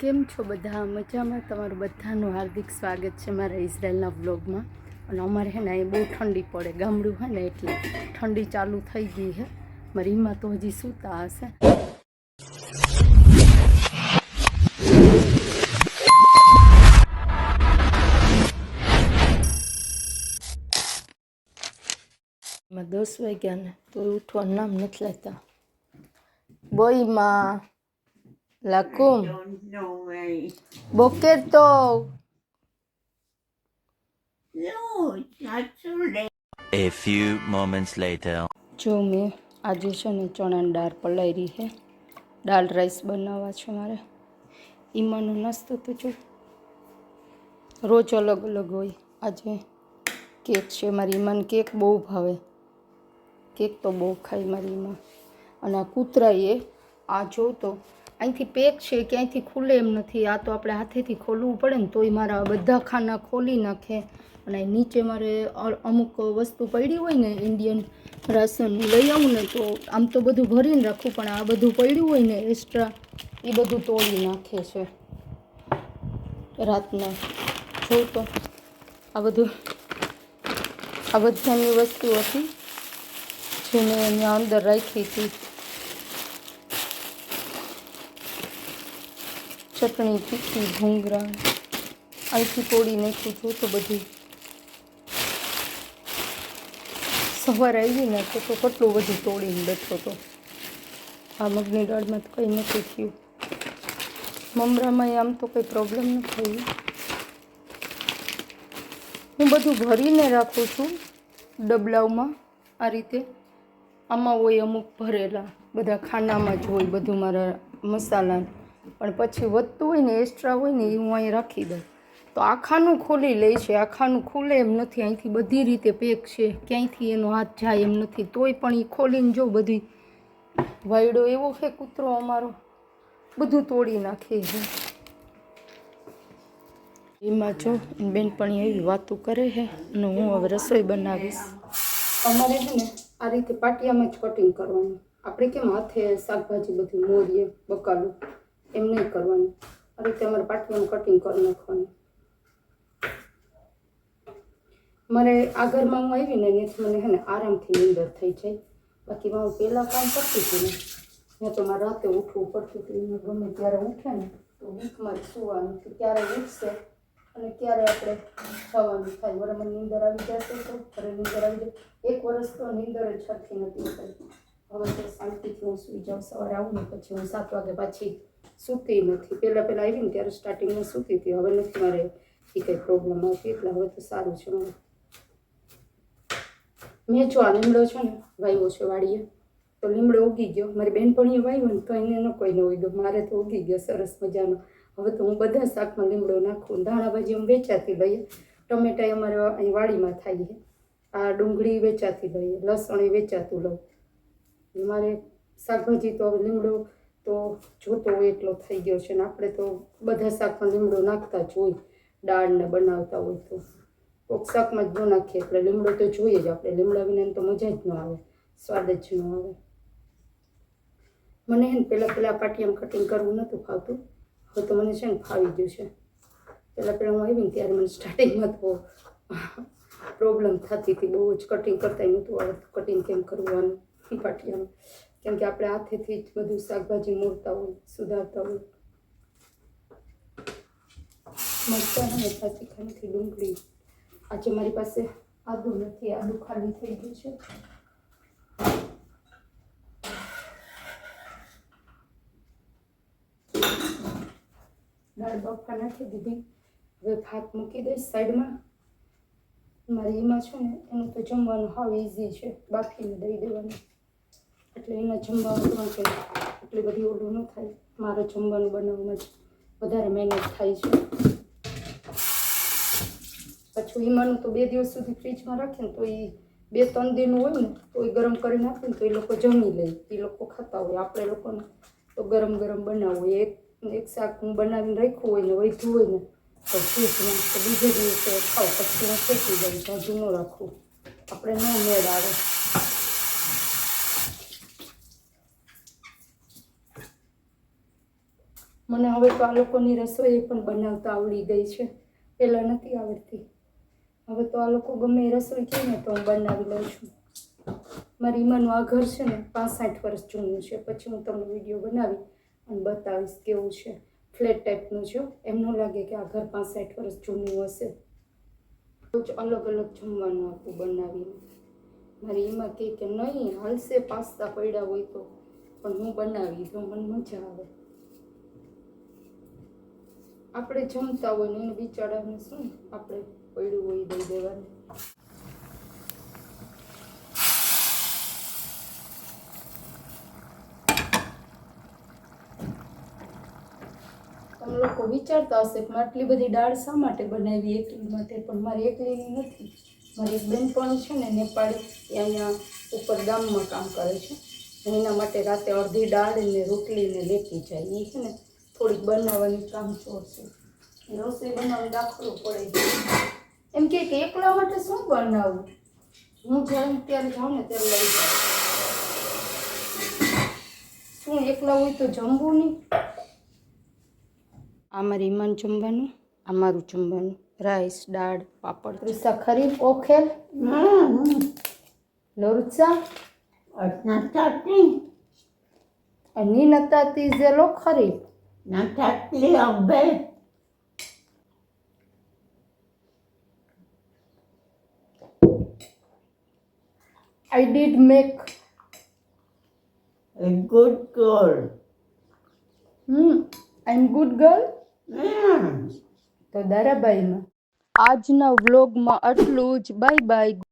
કેમ છો બધા? મજામાં? તમારું બધાનું હાર્દિક સ્વાગત છે મારા ઇઝરાયલના વ્લોગમાં. અને અમારે હે ને અહીં બહુ ઠંડી પડે. ગામડું હે ને એટલે ઠંડી ચાલુ થઈ ગઈ છે. મારી એમાં તો હજી સૂતા હશે. એમાં દસ વાગ્યા ને તો ઉઠવાનું નામ નથી લેતા. બોયમાં લાકુમ Don't know No, it's not so late. A few moments later. જો મેં આજે છે ને ચણાની દાળ પલાળી છે. દાળ રાઈસ બનાવવા છે મારે. ઈમાનો નાસ્તો તો જો. રોજ અલગ અલગ હોય. આજે કેક છે મારી ઈમાન. કેક બહુ ભાવે. કેક તો બહુ ખાય મારી ઈમા અને આ કૂતરાએ આ જોઉં તો અહીંથી પેક છે ક્યાંયથી ખુલે એમ નથી. આ તો આપણે હાથેથી ખોલવું પડે ને તોય મારા બધા ખાના ખોલી નાખે. અને નીચે મારે અમુક વસ્તુ પડી હોય ને ઇન્ડિયન રાશન લઈ આવું ને તો આમ તો બધું ભરીને રાખું, પણ આ બધું પડ્યું હોય ને એક્સ્ટ્રા એ બધું તોડી નાખે છે. રાતના જોઉં તો આ બધું, આ બધાની વસ્તુ હતી જે મેં અહીંયા અંદર રાખી હતી. ચટણી તીખી ભૂંગરા અહીંથી તોડી નાખું છું તો બધું સવારે આવી ને તો તો કેટલું બધું તોડીને બેઠો તો. આ મગની દાળમાં તો કંઈ નથી થયું. મમરામાં આમ તો કંઈ પ્રોબ્લેમ નથી હું બધું ભરીને રાખું છું ડબલાઓમાં. આ રીતે આમાં હોય અમુક ભરેલા. બધા ખાનામાં જ હોય બધું મારા મસાલા પણ પછી વધતું હોય ને એક્સ્ટ્રા હોય ને એ હું અહીં રાખી દઉં. તો આખાનું ખોલી લે છે, આખાનું ખુલે એમ નથી, અહીંથી બધી રીતે પેક છે, ક્યાંયથી એનો હાથ જાય એમ નથી. તોય પણ એ ખોલીને જો બધી વાયડો એવો છે કૂતરો અમારો, બધું તોડી નાખે છે. એમાં જો બેનપણી એવી વાતો કરે છે, અને હું હવે રસોઈ બનાવીશ. અમારે છે ને આ રીતે પાટિયામાં જ કટિંગ કરવાનું. આપણે કેમ હાથે શાકભાજી બધું મોરીએ, બકાલું? એમ નહીં કરવાનું. આ રીતે અમારે પાટલીનું કટિંગ કરી નાખવાનું. મારે આ ઘરમાં હું આવીને મને હે આરામથી નીંદર થઈ જાય. બાકી હું પહેલાં કામ કરતી હતી ને. તો મારે રાતે ઉઠવું પડતું હતું. ગમે ત્યારે ઉઠે ને, તો વીકમાં જ સુવાનું કે ક્યારે ઉઠશે અને ક્યારે આપણે થવાનું થાય. વરે મને નીંદર આવી જશે તો ઘરે નીંદર આવી જાય. એક વર્ષ તો નીંદર જ છથી નથી. હવે તો શાંતિથી હું સૂઈ જાઉં. સવારે આવું ને પછી હું સાત વાગે પાછી સૂતી નથી. પહેલાં પહેલાં આવી ને ત્યારે સ્ટાર્ટિંગમાં સૂતી હતી. હવે નથી મારે એ કંઈ પ્રોબ્લેમ આવતી. એટલે હવે તો સારું છે મારે. મેં જો આ લીમડો છે ને વાવ્યો છે વાડીએ, તો લીમડો ઉગી ગયો. મારી બેનપણીએ વાવ્યો ને તો એને ન કોઈને ઉગ્યો. મારે તો ઉગી ગયો સરસ મજાનો. હવે તો હું બધા શાકમાં લીમડો નાખું ધાણા ભાજી હું વેચાતી લઈએ. ટમેટા અમારે અહીં વાડીમાં થાય છે. આ ડુંગળી વેચાતી લઈએ. લસણ એ વેચાતું લઉં. મારે શાકભાજી તો લીમડો તો જોતો હોય એટલો થઈ ગયો છે ને આપણે તો બધા શાકમાં લીમડો નાખતા જ હોય દાળને બનાવતા હોય તો. કોક શાકમાં જ ન નાખીએ એટલે લીમડો તો જોઈએ જ આપણે, લીમડા વિના તો મજા જ ન આવે, સ્વાદ જ ન આવે. મને હે પહેલાં પહેલાં પાટિયામ કટિંગ કરવું નહોતું ફાવતું, હવે તો મને છે ને ફાવી ગયું છે. પહેલાં પહેલાં હું આવી ને ત્યારે મને સ્ટાર્ટિંગમાં તો પ્રોબ્લેમ થતી હતી, બહુ જ કટિંગ કરતા નહોતું આવડતું કટિંગ કેમ કરવાનું પાટિયામાં. કેમ કે આપણે હાથેથી જ બધું શાકભાજી મોડતા હોય, સુધારતા હોય. મરચાં અને પાછી ખાંડથી ડુંગળી. આજે મારી પાસે આદુ નથી, આદુ ખાલી થઈ ગયું છે. દાળ બફા નાખી દીધી. હવે ભાત મૂકી દઈશ સાઈડમાં. મારી એમાં છે ને, એનું તો જમવાનું હાવ ઇઝી છે. બાફીને દઈ દેવાનું. એટલે એના જમવાનું પણ એટલી બધી ઓલું ન થાય. મારે જમવાનું બનાવવામાં જ વધારે મહેનત થાય છે. પાછું ઈમાનું તો બે દિવસ સુધી ફ્રીજમાં રાખે ને તો એ બે ત્રણ દિનનું હોય ને તો એ ગરમ કરીને આપે ને તો એ લોકો જમી લે. એ લોકો ખાતા હોય. આપણે લોકોને તો ગરમ ગરમ બનાવવું હોય. એક એક શાક હું બનાવીને રાખ્યું હોય ને વધ્યું હોય ને તો ફ્રીજમાં તો બીજે દિવસે ખાવ. પછી હું ફેંકી દઉં. જાજુ ન રાખવું આપણે ન મેળ આવે મને હવે તો આ લોકોની રસોઈ પણ બનાવતા આવડી ગઈ છે. પહેલાં નથી આવડતી. હવે તો આ લોકો ગમે એ રસોઈ કહે ને તો હું બનાવી લઉં છું. મારી ઈમાનું આ ઘર છે ને પાંસઠ વર્ષ જૂનું છે. પછી હું તમને વીડિયો બનાવી અને બતાવીશ કેવું છે. ફ્લેટ ટાઈપનું છે એમ ન લાગે કે આ ઘર પાંસઠ વર્ષ જૂનું હશે. રોજ અલગ અલગ જમવાનું આપું બનાવીને. મારી એમાં કહે કે નહીં, હાલશે પાસ્તા પડ્યા હોય તો. પણ હું બનાવી તો મને મજા આવે. આપણે જમતા હોય ને એને બિચારાને શું આપણે પડ્યું હોય દઈ દેવાનું. તમે લોકો વિચારતા હશે કે આટલી બધી દાળ શા માટે બનાવી એકલી માટે પણ મારી એકલીની નથી. મારી એક બેનપણી છે ને નેપાળી, એ અહીંયા ઉપર ગામમાં કામ કરે છે. એના માટે રાતે અડધી દાળ ને રોટલી ને લેતી જાય. એ છે ને થોડીક બનાવવાની કામ છે. રસોઈ બનાવવાનું દાખલો પડે એમ કે એકલા માટે શું બનાવવું હું જ્યારે ત્યારે જાઉં ને ત્યારે લઈ જાઉં. શું એકલા હોય તો જમવું નહીં? આ મારી ઈમાન જમવાનું આ મારું જમવાનું. રાઈસ દાળ પાપડ. ત્રીસા ખરીફ ઓખેલ. લોરચા Natalie. ની નતાતી ઝેલો I did make a good girl. Hmm, I'm good girl. Yeah. તો દરાબાઈમાં આજના વ્લોગમાં આટલું જ બાય બાય